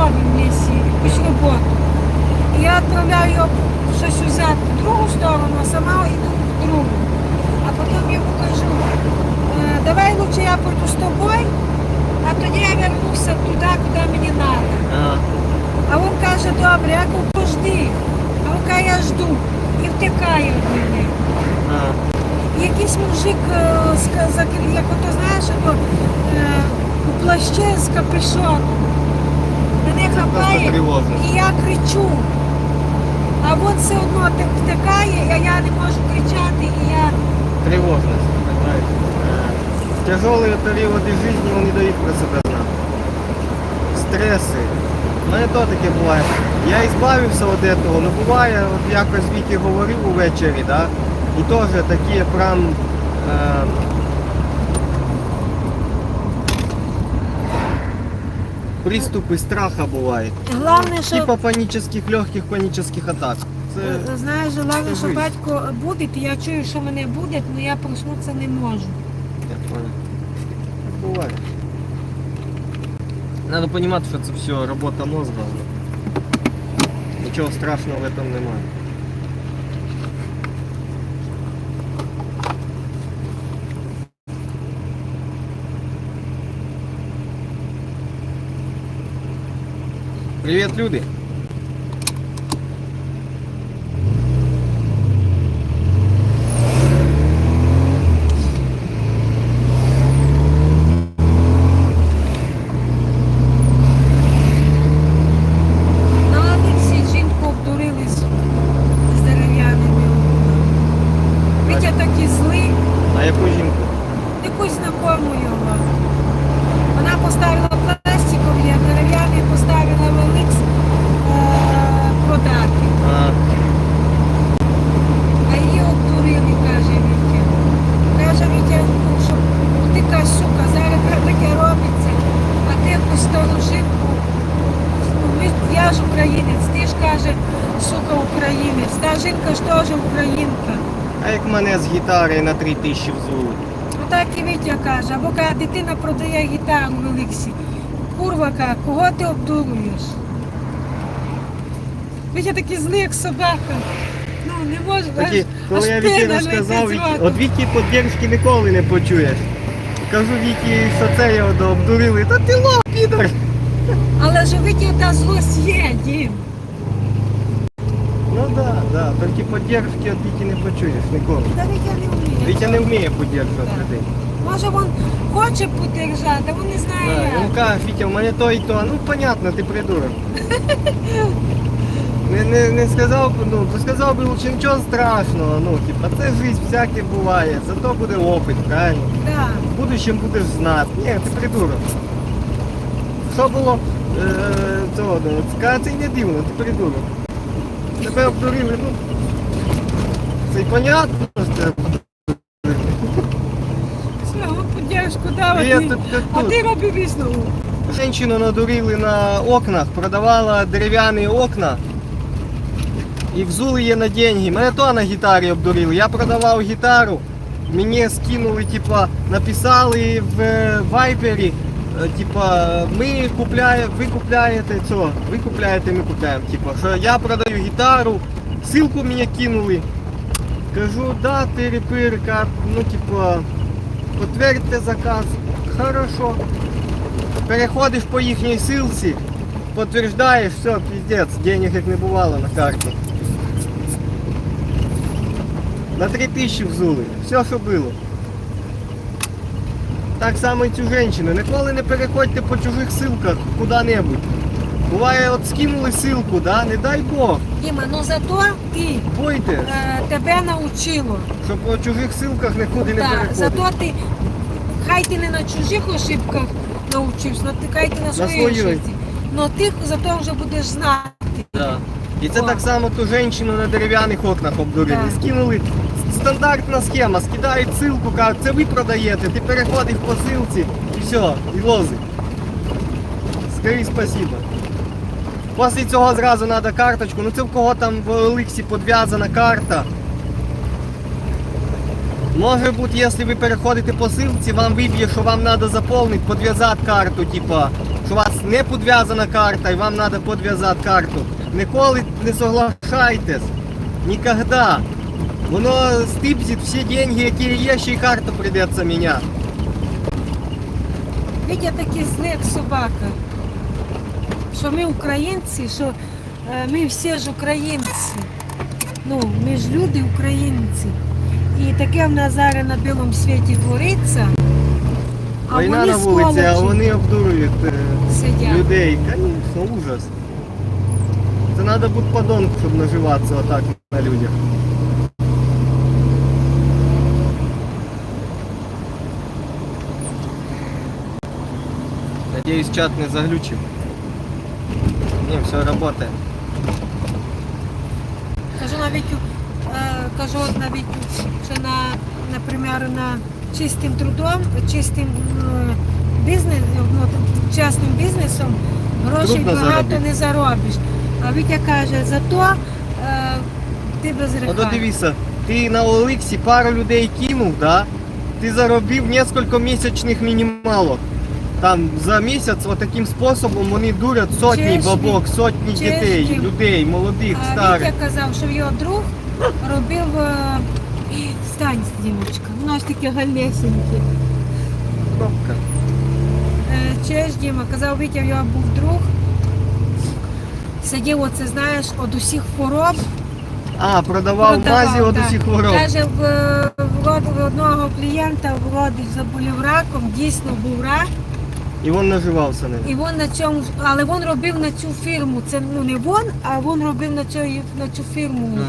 робимо в лісі, якусь роботу. І я відправляю його щось взяти в другу сторону, а сама йду в другу. А потім йому кажу, «Е, давай лучше я пойду з тобою, а тоді я вернуся туди, куди мені треба. А він каже, добре, я кажу, пожди. А він каже, я жду. І втикає від мене. Якийсь мужик, е, ска- зак- як ото знаєш, е, у плащі з капюшоном. Хапає і я кричу. А він все одно так втикає, а я не можу кричати, і я Тревожность, понимаешь? Э, Тяжелые периоди жизни вони дають про себе знати. Стреси. У мене то таке буває. Я ізбавився від цього, ну буває, от якось Вікі говорив увечері, да? і теж такі прям е, приступи страха бувають. головне, що Типа панічних, легких панічних атак. Це е, знаєш, головне, що жизнь. батько буде, і я чую, що мене буде, але я проснутися не можу. Я понял. Так бывает. Надо понимать, что это все работа мозга. Ничего страшного в этом немає. Привет, люди! На Одесі жінку обдурили з, з дерев'яними окнами. Вітя такі злий, А яку жінку? якусь знакому його. Вона поставила пластикові, а дерев'яні поставила великс е, продати. А, А її обдурили, каже Вітя. Каже Вітя, ну, що ти така сука, зараз таке робиться, а ти якусь стару жінку. Ну, ми- Я ж українець, ти ж каже, сука, українець. Ж теж українка. а як мене з гітари на 3000 взули? Отак і Вітя каже, або каже, дитина продає гітару в Еликсі. Курва каже, кого ти обдурюєш? Вітя такий злий, як собака. Ну, не може, Такі, аж- коли аж я пена розказав, летить з рота. от Вікі поддержки ніколи не почуєш. Кажу Вікі, що це його обдурили. Та ти лох, підор! Але ж у Віті та злость є, Дім. Ну да, да, тільки поддержки від Вікі не почуєш ніколи. Та Вітя не вміє. Вітя не вміє поддержувати Так. людей. Може він хоче подержати, а він не знає Да, як. він каже, Вітя, в мене то і то. Ну понятно, ти придурок. Не, не, не сказав, би, ну, то сказав би лучше нічого страшного, ну, типа, це життя всяке буває, зато буде опит, правильно? Да. В будущем будеш знати. Ні, ти придурок. Що було е, цього, ну, це не дивно, ти придурок. Тебе обдурили, ну. Це й понятно, що він подержку а ти, робив висновок. Женщину надурили на окнах, продавала дерев'яні окна і взули її на деньги. Мене то на гітарі обдурили. Я продавав гітару, мені скинули, типа, написали в е, вайбері, е, типа, ми купляємо, ви купляєте цього, ви купляєте, ми купляємо. Типа, що я продаю гітару, ссылку мені кинули. Кажу, да, перепирка, ну типа, підтвердьте заказ. Хорошо. Переходиш по їхній силці, підтверджуєш, все, піздець, денег як не бувало на карті. На 3000 взули, все, що було. Так само і цю жінку. Ніколи не переходьте по чужих силках куди-небудь. Буває, от скинули силку, да? не дай Бог, Діма, ну зато ти бойте, е, тебе навчило. щоб по чужих силках нікуди не Да, переходити. зато ти, хай ти не на чужих ошибках навчився, но ти хай ти на своїй своїй. ошибці. Но ти зато вже будеш знати. Да. І це О. так само ту жінку на дерев'яних окнах обдурили. Так. Скинули стандартна схема, скидають ссылку, кажуть, це ви продаєте, ти переходиш по ссылці і все, і лози. Скажи спасибо. Після цього зразу треба карточку. Ну це в кого там в Олексі підв'язана карта. Може бути, якщо ви переходите по ссылці, вам виб'є, що вам треба заповнити, підв'язати карту, типа, що у вас не підв'язана карта і вам треба підв'язати карту. Ніколи не соглашайтесь. Ніколи. Воно стипзить всі деньги, які є, ще й карту прийдеться міняти. Вітя такий злий, як собака. Що ми українці, що е, ми всі ж українці. Ну, ми ж люди українці. І таке в нас зараз на білому світі твориться. А Війна вони на вулиці, а сволочі вони обдурюють е, сидять. людей. Звісно, ужас. Це треба бути подонком, щоб наживатися отак на людях. Надеюсь, чат не заглючив. Не, все работает. Кажу навіть, е, кажу от навіть, що на, наприклад, на чистим трудом, чистим е, бізнес, ну, частним бізнесом грошей Трудно багато заробити. не заробиш. А Вітя каже, зато е, ти без греха. дивися, ти на Олексі пару людей кинув, да? Ти заробив несколько місячних мінімалок. Там за місяць отаким способом вони дурять сотні Чешки, бабок, сотні чешки. дітей, людей, молодих, А старих. Вітя казав, що його друг робив е, стань, Дімочка, ну ось такі галесенькі. Кнопка. Е, Чеш Діма, казав, Вітя, в його був друг. Сидів, оце знаєш, від усіх хвороб. А, продавав Продавав, мазі от так. усіх хвороб. Каже, в, в, в одного клієнта в заболів раком, дійсно був рак, І він наживався ним. і він на цьому, але він робив на цю фірму. Це ну не він, а він робив на цю, на цю фірму. М.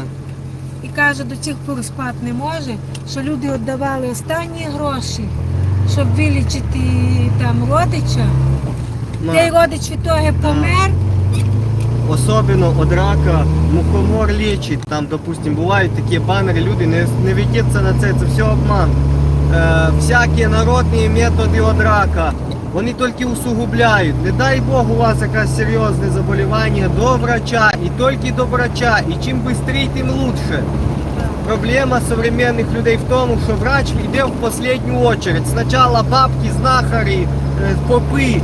І каже, до цих пор спати не може, що люди віддавали останні гроші, щоб вилічити там родича. На. Той родич від того помер. Особливо від рака мухомор лічить. Там, допустим, бувають такі банери, люди не, не ведіться на це, це все обман. Е, всякі народні методи від рака, вони тільки усугубляють. Не дай Бог у вас якесь серйозне заболівання до врача і тільки до врача. І чим швидше, тим лучше. Проблема современних людей в тому, що врач йде в останню очередь. Спочатку бабки, знахарі, е, попи, е,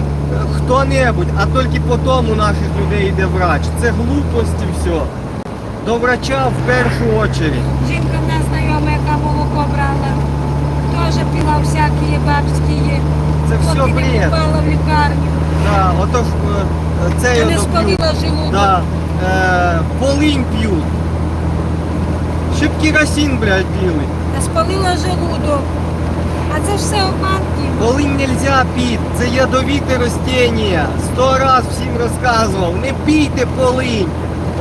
хто-небудь, а тільки потім у наших людей йде врач. Це глупості все. До врача в першу очередь. Жінка в нас знайома, яка молоко брала, теж пила всякі бабські. Це все поки не бред. попала в лікарню. Да, отож, е, е, це Чи я не спалила желудок. Да. Е, полинь п'ють. Щоб керосин, блядь, білий. Та спалила желудок. А це ж все обман, Діма. Полынь нельзя пить, це ядовіте ростіння. Сто раз всім розказував, не пійте полинь.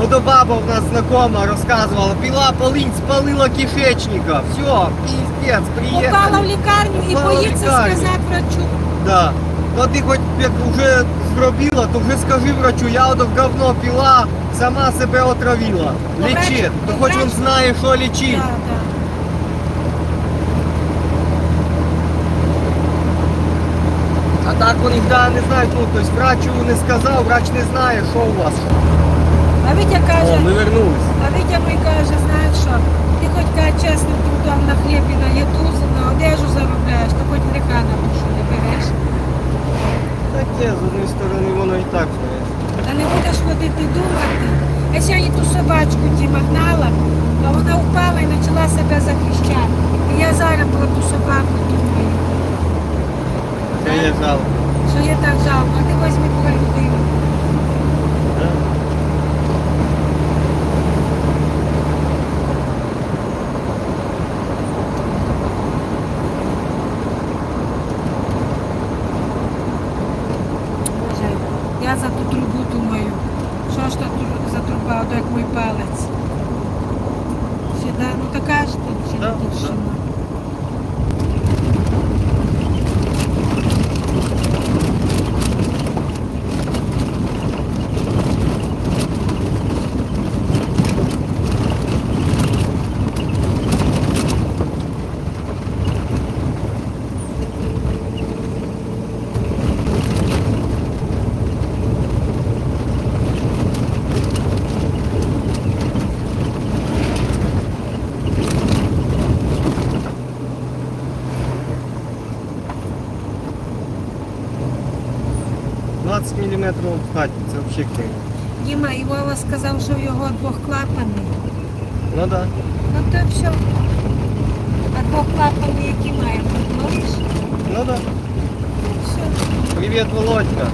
Ото баба в нас знакома розказувала, пила полинь, спалила кишечника. Все, пиздец, Попала в лікарню і Попала в боїться лікарню. сказати врачу. Да. Ну ти хоч як вже зробила, то вже скажи врачу, я ото говно пила, сама себе отравила. Ну, врач- Лічить, ну, то хоч він врач- знає, що лічить. Да, да. А так вони да, не знають, ну, тобто врачу не сказав, врач не знає, що у вас. А Вітя О, каже, ми вернулись. а Вітя мені каже, знаєш що, ти хоч каже, чесним трудом на хліб і на їду, на одежу заробляєш, то хоч гріха на душу не береш. Таке, з однієї сторони, воно і так, знаєш. Та не будеш ходити думати. Я сьогодні ту собачку дімагнала, а вона впала і почала себе захищати. І я зараз про ту собаку думаю, Це є жалко. що є так жалко, а ти возьми про людину. 20 мм хаті, це взагалі криво. Діма, і Вова сказав, що його двохклапаний. Ну так. Да. Ну то все. А двохклапаний які маємо? Можеш? Ну да. Все. Привіт, Володька.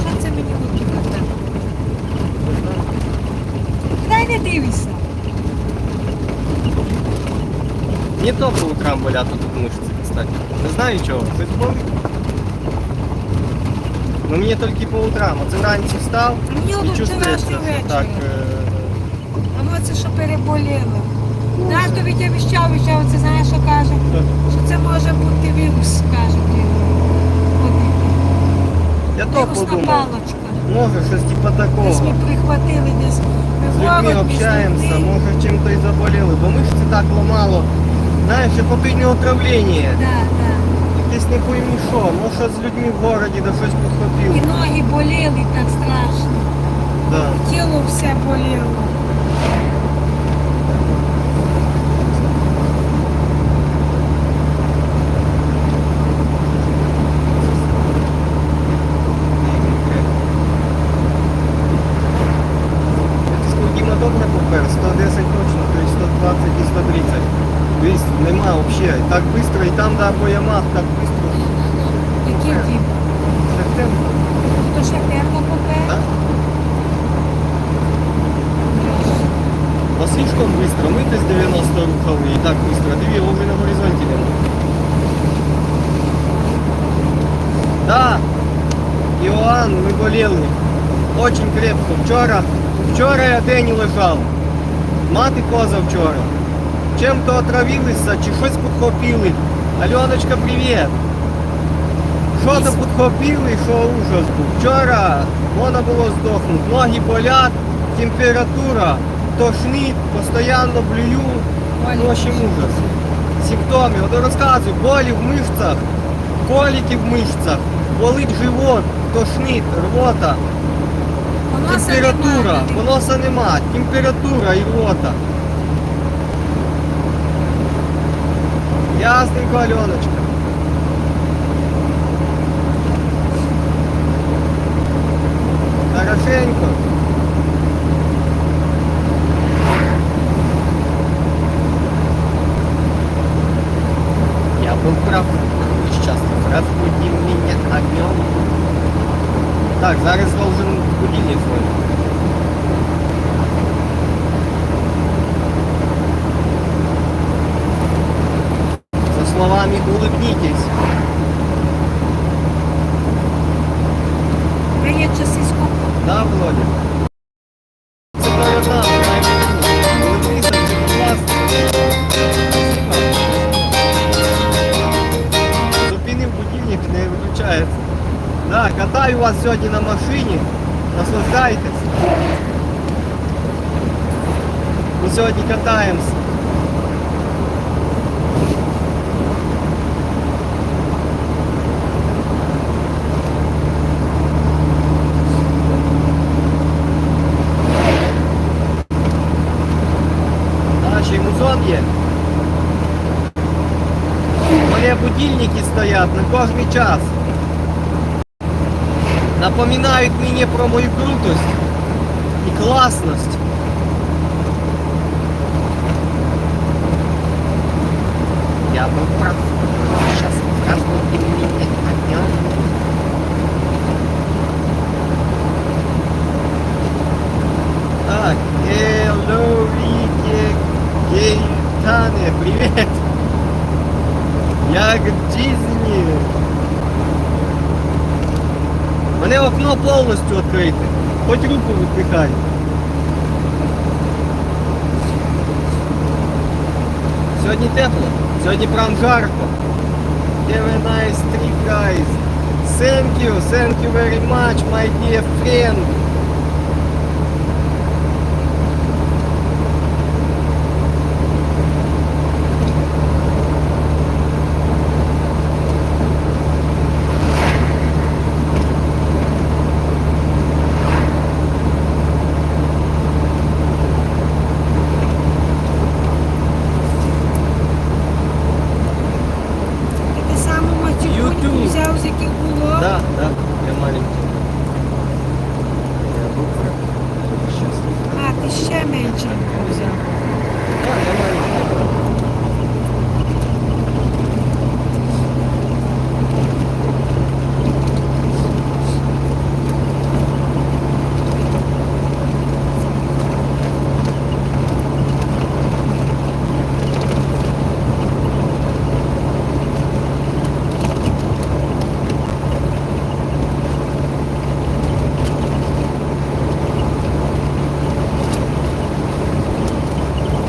Що це мені готувати? Дай не дивися. Не то по утрам болят тут мышцы, кстати. Не знаю чого. Щось Ну мені тільки по утрам. Оце вранці встав Мені і от все вечора. так. е, воно це що переболіло. Знаєш, тобі я віщав, віщав, це знаєш, що каже? Що це може бути вірус, кажуть. Я то Вірусна подумав. палочка. Може, щось типа Десь такого. ми прихватили, десь ми З людьми ворог, ми общаємося, може чим-то і заболіли, бо мишці так ламало. Знаєш, як попільне отравлення. Да, да. Якесь не поймі що, може з людьми в городі да щось І підхопило. ноги боліли так страшно. Да. Тіло все боліло. Діма добре попер, 110 точно, то есть 120 і 130. Дивись, нема взагалі. Так швидко, і там, да, по ямах, так дім? Шахтем, То ще терно попер. так? Но слишком быстро. Мы десь 90 рухали і так быстро. Диві, його вже на горизонті нема. Да, Іоанн, ми боліли. Очень крепко. Вчора, вчора я день лежав. Мати коза вчора. Чим-то отравилися чи щось підхопили. Альоночка, привіт. Що підхопили, що ужас був. Вчора можна було здохнути. Ноги болять, температура, тошнить, постійно блюю. В общем, ужас. Симптоми. От розказую, болі в мишцях, коліки в мишцях, болить живот, тошнить, рвота. Температура, поноса нема, температура і рвота. Ясненько, Альоночка. Хорошенько. Я был прав. Сейчас разбуди меня огнем. Так, зараз Зупинив будильник, не виключається. Да, катаю вас сьогодні на машині. Наслаждайтесь. Ми сьогодні катаємося. будильники стоять на кожний час. Напоминають мені про мою крутость і класність. Я был прав. Сейчас разбудим меня огнем. Так, hello, Вики, Гейтане, привет. Як Дізні. У мене окно повністю відкрите. Хоч руку відпихай. Сьогодні тепло, сьогодні прям жарко. Have a nice trip, guys. Thank you, thank you very much, my dear friend. Ти саму матюку YouTube. взяв, з яких був Да? Я маленький. Я буквы. Сейчас. А, ти ще менше взяв. Да, я маленький.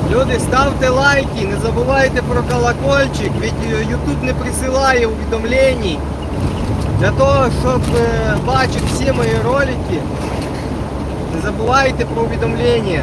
Люди, ставте лайки, не забувайте про колокольчик, ведь е, YouTube не присилає увідомлень. Для того, щоб е, бачити всі мої ролики, не забувайте про увідомлення.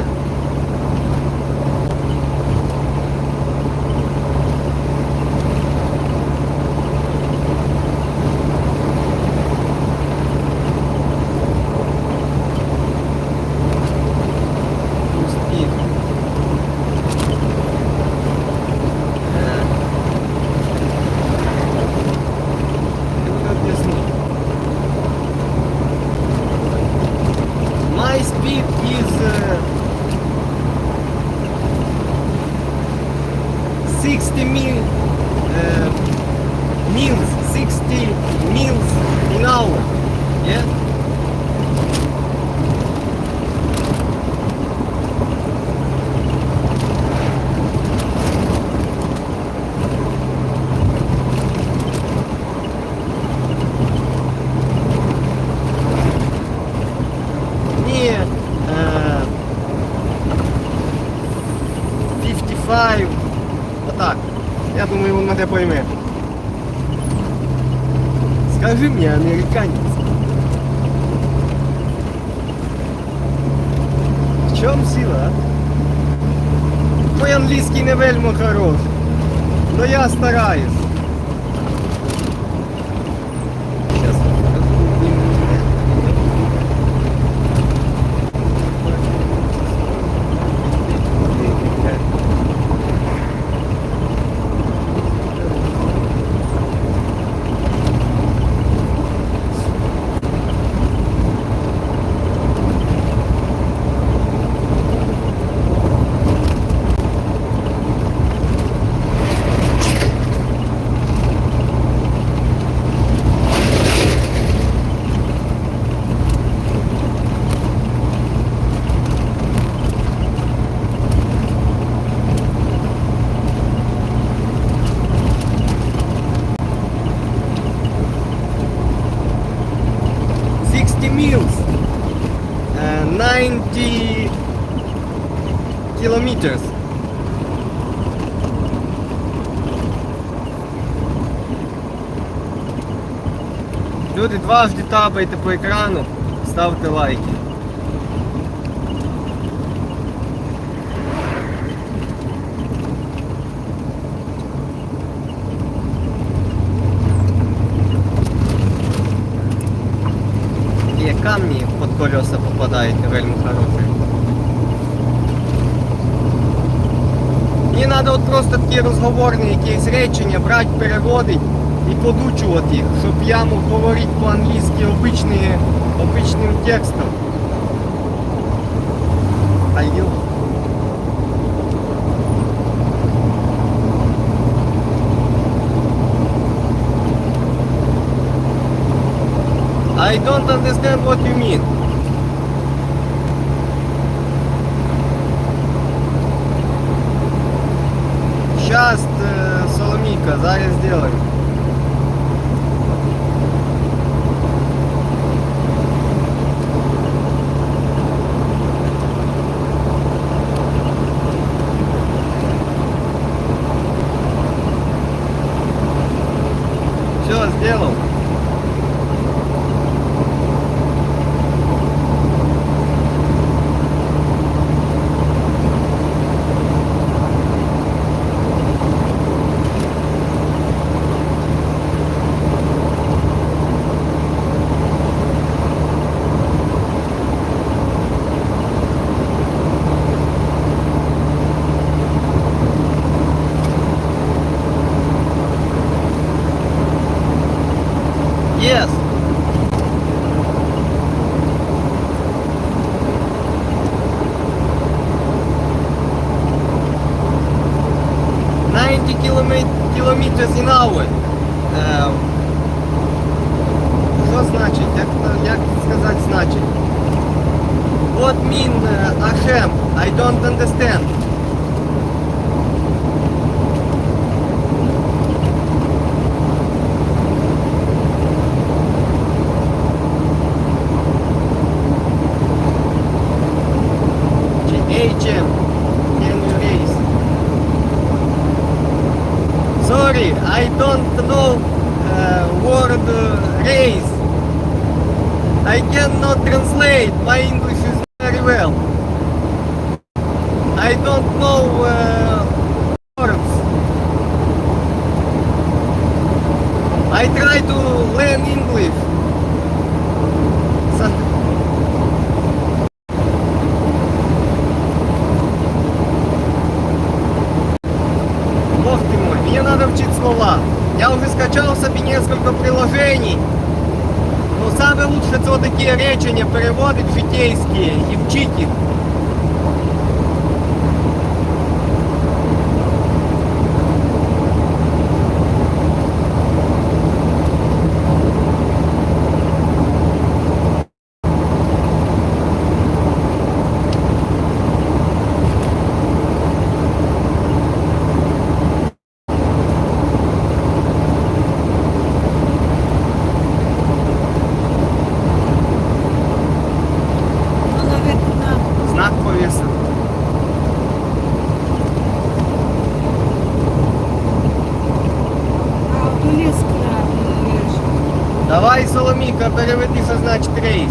Пойме. Скажи мне, американец, В чем сила? Мой английский не вельмо хорош. Но я стараюсь. Люди дважди тапайте по екрану, ставте лайки. Є камні під колеса попадають вельми хороші. Мені треба от просто такі розговорні якісь речення брати, переводити і подучувати їх, щоб я мог говорити по-англійськи обичні, обичним текстом. А йо. I don't understand what you mean. Сейчас, э, Соломейка, зараз сделаем. I don't understand. такі речення переводить житейські і вчить їх. на переведи со значки рейс.